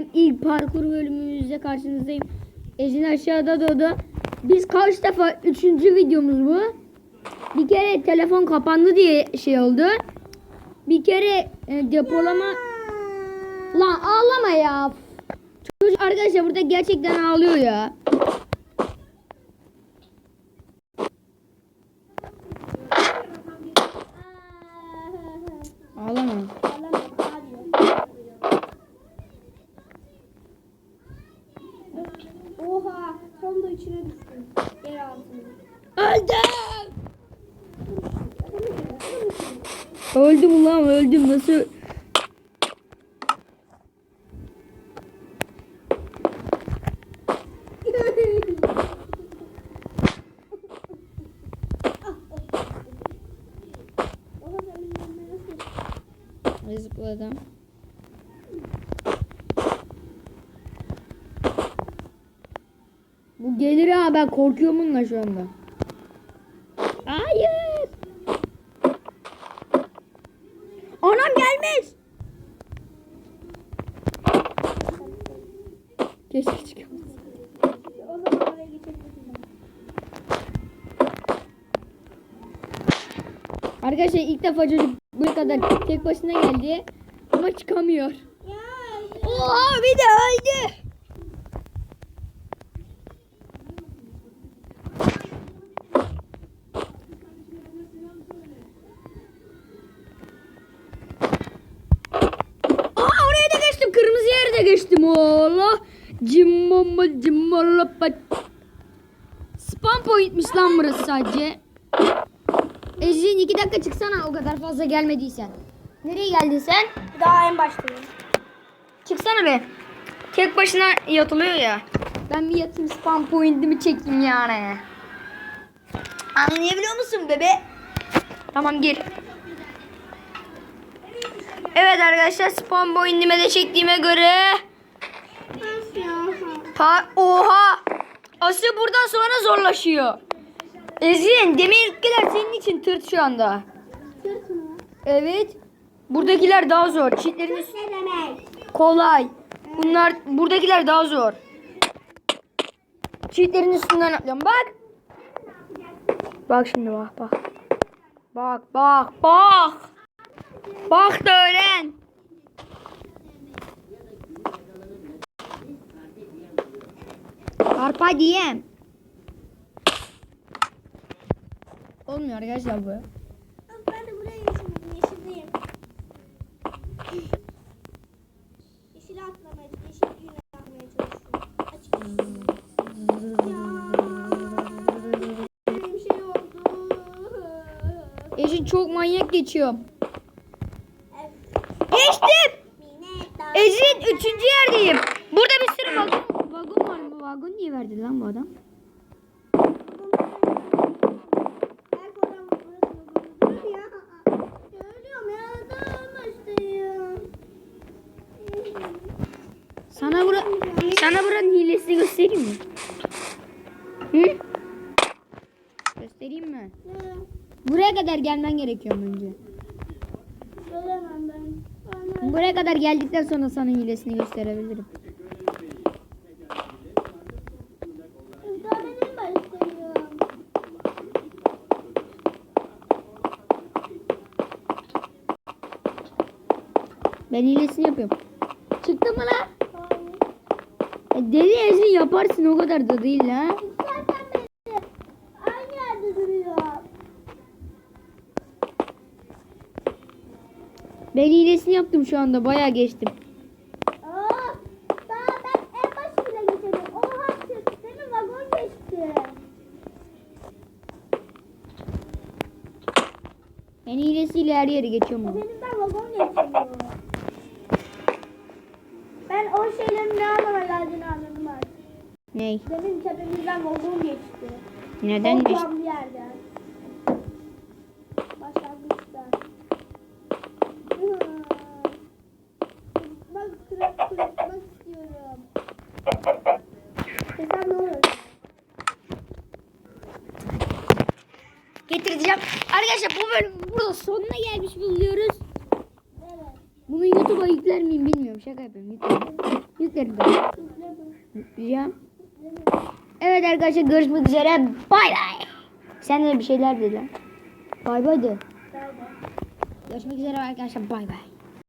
Hem ilk parkur bölümümüzde karşınızdayım. Ecin aşağıda doğdu. Biz kaç defa üçüncü videomuz bu. Bir kere telefon kapandı diye şey oldu. Bir kere e, depolama Lan ağlama ya. Çocuk arkadaşlar burada gerçekten ağlıyor ya. Ağlama. Oha, tam da içine düştüm. Yer altına. Öldüm. Öldüm ulan öldüm nasıl? Zıpladım. Bu gelir ha ben korkuyorum bununla şu anda. Gelmiş. Keşke geçebilirim. Arkadaşlar ilk defa çocuk buraya kadar tek başına geldi ama çıkamıyor. Ya. Oha bir de öldü. Cimmala pat. Spam pointmiş lan burası sadece. Ecrin iki dakika çıksana o kadar fazla gelmediysen. Nereye geldin sen? Daha en baştayım. Çıksana be. Tek başına yatılıyor ya. Ben bir yatayım spam pointimi çekeyim yani. Anlayabiliyor musun bebe? Tamam gir. Evet arkadaşlar spam pointime de çektiğime göre? Pa oha. Asıl buradan sonra zorlaşıyor. Ezin demirlikler senin için tırt şu anda. Sırt mı? Evet. Buradakiler daha zor. Çitlerin üst- Ne demek? kolay. Bunlar buradakiler daha zor. Çiğitlerin üstünden atlıyorum. Bak. Bak şimdi bak bak. Bak bak bak. Bak da öğren. Arpa diyem. Olmuyor arkadaşlar bu. Ben de buraya geçemedim. Yeşildeyim. Yeşile atlamaya, yeşil düğüne atmaya çalışıyorum. Açık. Ya. Bir şey oldu. Eşin çok manyak geçiyor. Evet. Geçtim. Ezin üçüncü yerdeyim. Burada bir sürü vagon, vagon niye verdi lan bu adam? Sana bura sana buranın hilesini göstereyim mi? Hı? Göstereyim mi? Ya. Buraya kadar gelmen gerekiyor önce. Buraya kadar geldikten sonra sana hilesini gösterebilirim. Ben hilesini yapıyorum. Çıktı mı lan? E, deli Ezin yaparsın o kadar da değil ha. Ben hilesini yaptım şu anda bayağı geçtim. Aa, daha ben en başı bile geçemedim. Oha senin vagon geçti. Ben hilesiyle her yere geçiyorum. Benim ben vagon geçiyor. Ben o şeylerin ne anlama geldiğini anladım artık. Ney? Demin tepemizden vagon geçti. Neden geçti? Ortam bir yerden. Başlangıçtan. Bak kırık kırıkmak istiyorum. Desem ne olur? Getireceğim. Arkadaşlar bu bölüm burada sonuna gelmiş bulunuyoruz. Bunu YouTube YouTube'a yükler miyim bilmiyorum. Şaka yapıyorum. Yüklerim. Yüklerim tabii. Yükleyeceğim. Evet arkadaşlar görüşmek üzere. Bay bay. Sen de bir şeyler de lan. Bay bay de. Görüşmek üzere arkadaşlar. Bay bay.